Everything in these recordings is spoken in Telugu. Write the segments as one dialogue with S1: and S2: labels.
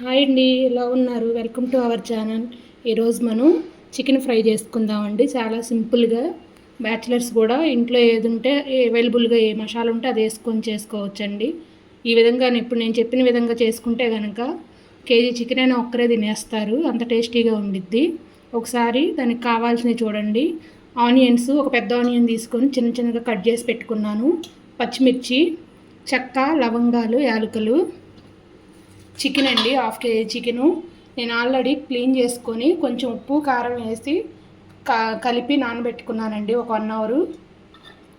S1: హాయ్ అండి ఎలా ఉన్నారు? Welcome to our channel. ఈరోజు మనం చికెన్ ఫ్రై చేసుకుందామండి. చాలా సింపుల్గా బ్యాచిలర్స్ కూడా ఇంట్లో ఏది ఉంటే అవైలబుల్గా ఏ మసాలా ఉంటే అది వేసుకొని చేసుకోవచ్చండి. ఈ విధంగా ఇప్పుడు నేను చెప్పిన విధంగా చేసుకుంటే కనుక కేజీ చికెన్ అయినా ఒక్కరే తినేస్తారు. అంత టేస్టీగా ఉండిద్ది. ఒకసారి దానికి కావాల్సినవి చూడండి. ఆనియన్స్ ఒక పెద్ద ఆనియన్ తీసుకొని చిన్న చిన్నగా కట్ చేసి పెట్టుకున్నాను. పచ్చిమిర్చి చెక్క లవంగాలు యాలకులు చికెన్ అండి హాఫ్ కేజీ చికెను. నేను ఆల్రెడీ క్లీన్ చేసుకొని కొంచెం ఉప్పు కారం వేసి కలిపి నానబెట్టుకున్నానండి ఒక వన్ అవరు.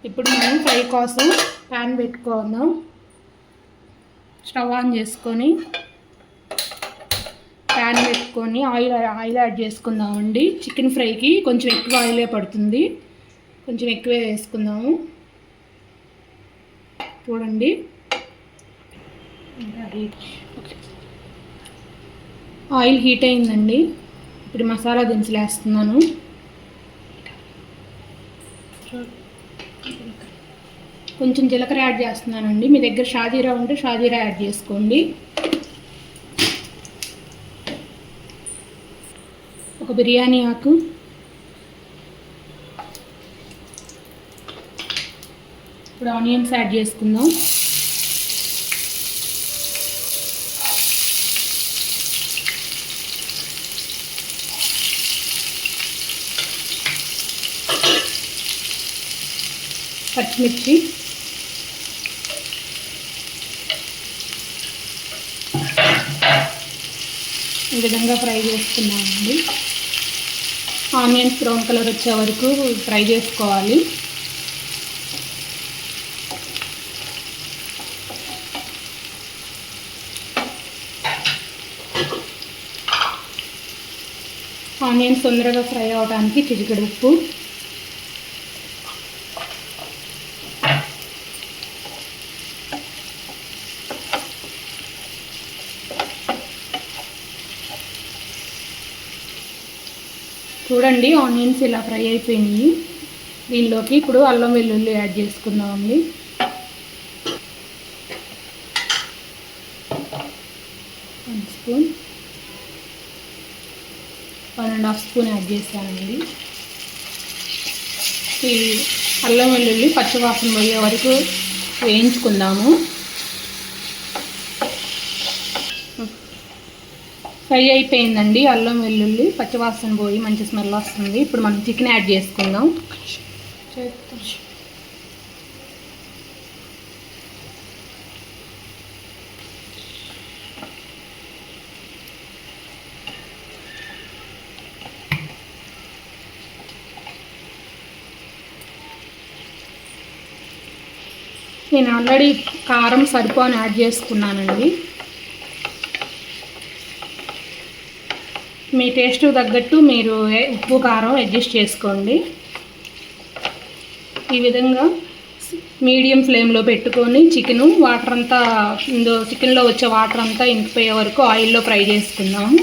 S1: ఇప్పుడు మనం ఫ్రై కోసం ప్యాన్ పెట్టుకుందాం. స్టవ్ ఆన్ చేసుకొని ప్యాన్ పెట్టుకొని ఆయిల్ ఆయిల్ యాడ్ చేసుకుందామండి. చికెన్ ఫ్రైకి కొంచెం ఎక్కువ ఆయిలే పడుతుంది. కొంచెం ఎక్కువే వేసుకుందాము. చూడండి. ఆయిల్ హీట్ అయిందండి. ఇప్పుడు మసాలా దినుసులు వేస్తున్నాను కొంచెం జీలకర్ర యాడ్ చేస్తున్నానండి. మీ దగ్గర షాజీరా ఉంటే షాజీరా యాడ్ చేసుకోండి. ఒక బిర్యానీ ఆకు. ఇప్పుడు ఆనియన్స్ యాడ్ చేసుకుందాం. పచ్చిమిర్చి. ఈ విధంగా ఫ్రై చేసుకున్నామండి. ఆనియన్స్ బ్రౌన్ కలర్ వచ్చే వరకు ఫ్రై చేసుకోవాలి. ఆనియన్స్ తొందరగా ఫ్రై అవడానికి చిటికెడు ఉప్పు. చూడండి ఆనియన్స్ ఇలా ఫ్రై అయిపోయినాయి. దీనిలోకి ఇప్పుడు అల్లం వెల్లుల్లి యాడ్ చేసుకుందామండి. One spoon. One and half spoon add చేస్తానండి ఈ అల్లం వెల్లుల్లి పచ్చివాసన పోయే వరకు వేయించుకుందాము. ఫ్రై అయిపోయిందండి అల్లం వెల్లుల్లి పచ్చివాసన పోయి మంచి స్మెల్ వస్తుంది. ఇప్పుడు మనం చికెన్ యాడ్ చేసుకుందాం. నేను ఆల్రెడీ కారం సరిపోని యాడ్ చేసుకున్నానండి. మీ టేస్ట్ తగ్గట్టు మీరు ఉప్పు కారం అడ్జస్ట్ చేసుకోండి. ఈ విధంగా మీడియం ఫ్లేమ్లో పెట్టుకొని చికెను వాటర్ అంతా ఇందో చికెన్లో వచ్చే వాటర్ అంతా ఇంకిపోయే వరకు ఆయిల్లో ఫ్రై చేసుకుందాము.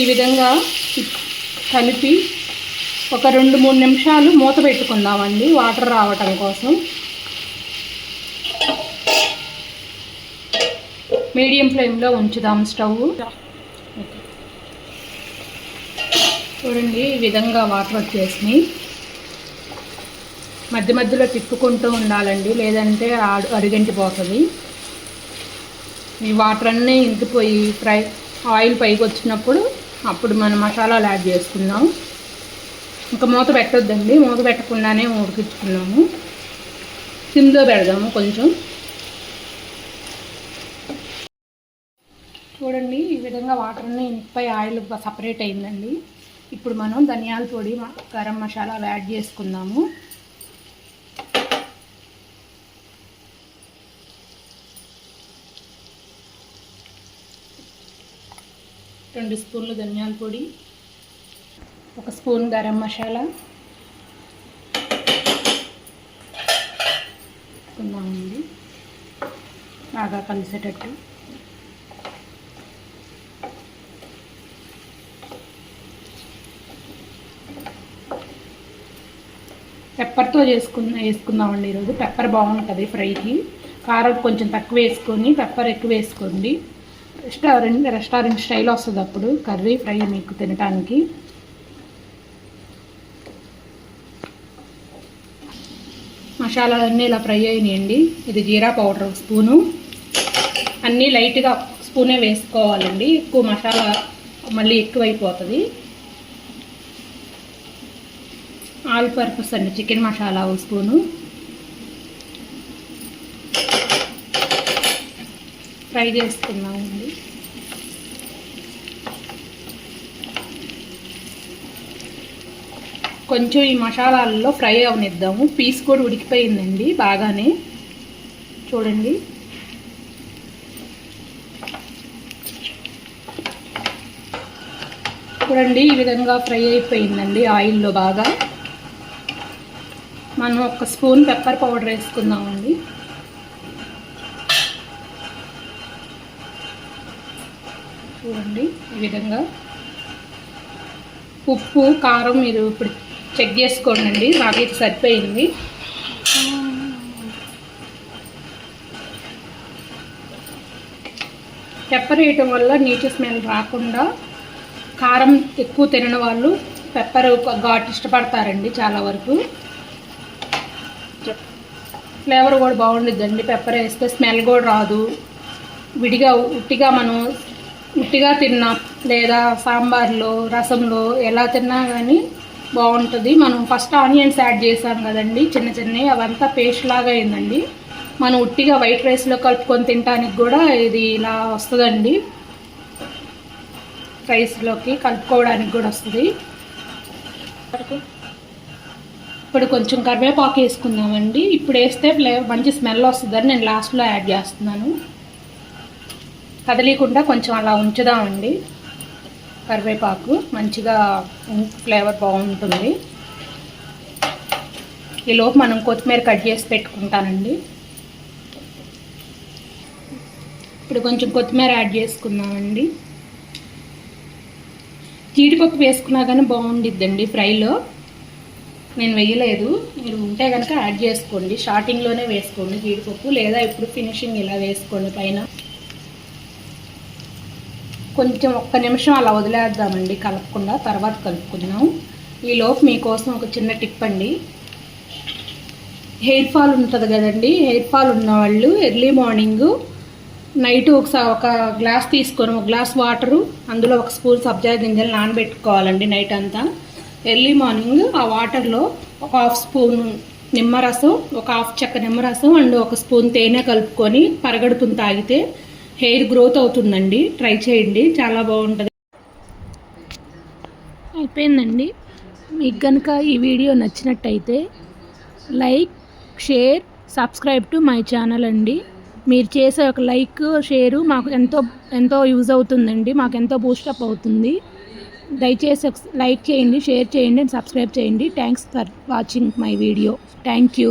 S1: ఈ విధంగా కలిపి ఒక రెండు మూడు నిమిషాలు మూత పెట్టుకుందామండి వాటర్ రావటం కోసం. మీడియం ఫ్లేమ్లో ఉంచుదాం స్టవ్. చూడండి ఈ విధంగా వాటర్ వచ్చేసినాయి. మధ్య మధ్యలో తిప్పుకుంటూ ఉండాలండి లేదంటే అడుగంటిపోతుంది ఈ వాటర్ అన్నీ ఇంకిపోయి ఫ్రై ఆయిల్ పైకి వచ్చినప్పుడు అప్పుడు మనం మసాలాలు యాడ్ చేసుకుందాం. ఇంకా మూత పెట్టొద్దండి మూత పెట్టకుండానే ఉడికించుకున్నాము. సిమ్లో పెడదాము కొంచెం. చూడండి ఈ విధంగా వాటర్ని ఇనిపై ఆయిల్ సపరేట్ అయిందండి. ఇప్పుడు మనం ధనియాల పొడి గరం మసాలా యాడ్ చేసుకుందాము. రెండు స్పూన్లు ధనియాల పొడి ఒక స్పూన్ గరం మసాలా. బాగా కలిసేటట్టు. పెప్పర్తో చేసుకున్న వేసుకుందామండి ఈరోజు. పెప్పర్ బాగుంటుంది ఫ్రైకి. కారం కొంచెం తక్కువ వేసుకొని పెప్పర్ ఎక్కువ వేసుకోండి. రెస్టారెంట్ రెస్టారెంట్ స్టైల్ వస్తుంది అప్పుడు కర్రీ ఫ్రై మీకు తినడానికి మసాలాలన్నీ ఇలా ఫ్రై అయినాయండి. ఇది జీరా పౌడర్ ఒక స్పూను. అన్నీ లైట్గా స్పూనే వేసుకోవాలండి. ఎక్కువ మసాలా మళ్ళీ ఎక్కువైపోతుంది. ఆల్ పర్పస్ అండి చికెన్ మసాలా ఒక స్పూను. ఫ్రై చేసుకున్నామండి కొంచెం ఈ మసాలాల్లో ఫ్రై అవనిద్దాము. పీస్ కూడా ఉడికిపోయిందండి బాగానే. చూడండి. చూడండి ఈ విధంగా ఫ్రై అయిపోయిందండి ఆయిల్లో బాగా. మనం ఒక స్పూన్ పెప్పర్ పౌడర్ వేసుకుందామండి. చూడండి ఈ విధంగా. ఉప్పు కారం మీరు ఇప్పుడు చెక్ చేసుకోండి నాకు ఇది సరిపోయింది. పెప్పర్ వేయటం వల్ల నీటి స్మెల్ రాకుండా కారం ఎక్కువ తినని వాళ్ళు పెప్పర్ ఘాట్ ఇష్టపడతారండి చాలా వరకు. ఫ్లేవర్ కూడా బాగుండిద్దండి. పెప్పర్ వేస్తే స్మెల్ కూడా రాదు. విడిగా ఉట్టిగా మనం ఉట్టిగా తిన్నా లేదా సాంబార్లో రసంలో ఎలా తిన్నా కానీ బాగుంటుంది. మనం ఫస్ట్ ఆనియన్స్ యాడ్ చేసాం కదండి చిన్న చిన్నవి. అవంతా పేస్ట్ లాగా అయిందండి. మనం ఉట్టిగా వైట్ రైస్లో కలుపుకొని తినడానికి కూడా ఇది ఇలా వస్తుందండి. రైస్లోకి కలుపుకోవడానికి కూడా వస్తుంది. ఇప్పుడు కొంచెం కరివేపాకు వేసుకుందామండి. ఇప్పుడు వేస్తే ఫ్లేవర్ మంచి స్మెల్ వస్తుందని నేను లాస్ట్లో యాడ్ చేస్తున్నాను. కదలీకుండా కొంచెం అలా ఉంచుదామండి. కరివేపాకు మంచిగా ఫ్లేవర్ బాగుంటుంది. ఈలోపు మనం కొత్తిమీర కట్ చేసి పెట్టుకుంటానండి. ఇప్పుడు కొంచెం కొత్తిమీర యాడ్ చేసుకుందామండి. జీడిపప్పు వేసుకున్నా కానీ బాగుండిద్దండి ఫ్రైలో. నేను వేయలేదు. మీరు ఉంటే కనుక యాడ్ చేసుకోండి. స్టార్టింగ్లోనే వేసుకోండి. జీడిపప్పు లేదా ఇప్పుడు ఫినిషింగ్ ఇలా వేసుకోండి పైన. కొంచెం ఒక్క నిమిషం అలా వదిలేద్దామండి. కలపకుండా తర్వాత కలుపుకుందాం. ఈలోపు మీకోసం ఒక చిన్న టిప్ అండి. హెయిర్ ఫాల్ ఉంటుంది కదండి. హెయిర్ ఫాల్ ఉన్నవాళ్ళు ఎర్లీ మార్నింగ్ నైట్ ఒకసారి ఒక గ్లాస్ తీసుకొని ఒక గ్లాస్ వాటరు అందులో ఒక స్పూన్ సబ్జా గింజలు నానబెట్టుకోవాలండి నైట్ అంతా ఎర్లీ మార్నింగ్ ఆ వాటర్లో ఒక హాఫ్ స్పూన్ నిమ్మరసం ఒక హాఫ్ చెక్క నిమ్మరసం అండ్ ఒక స్పూన్ తేనె కలుపుకొని పరగడుపుని తాగితే హెయిర్ గ్రోత్ అవుతుందండి. ట్రై చేయండి. చాలా బాగుంటుంది. అయిపోయిందండి. మీకు కనుక ఈ వీడియో నచ్చినట్టయితే like share subscribe to my channel అండి. మీరు చేసే ఒక లైక్ షేరు మాకు ఎంతో ఎంతో యూజ్ అవుతుందండి. మాకు ఎంతో బూస్టప్ అవుతుంది. దయచేసి లైక్ చేయండి షేర్ చేయండి అండ్ సబ్స్క్రైబ్ చేయండి. Thanks for watching my video thank you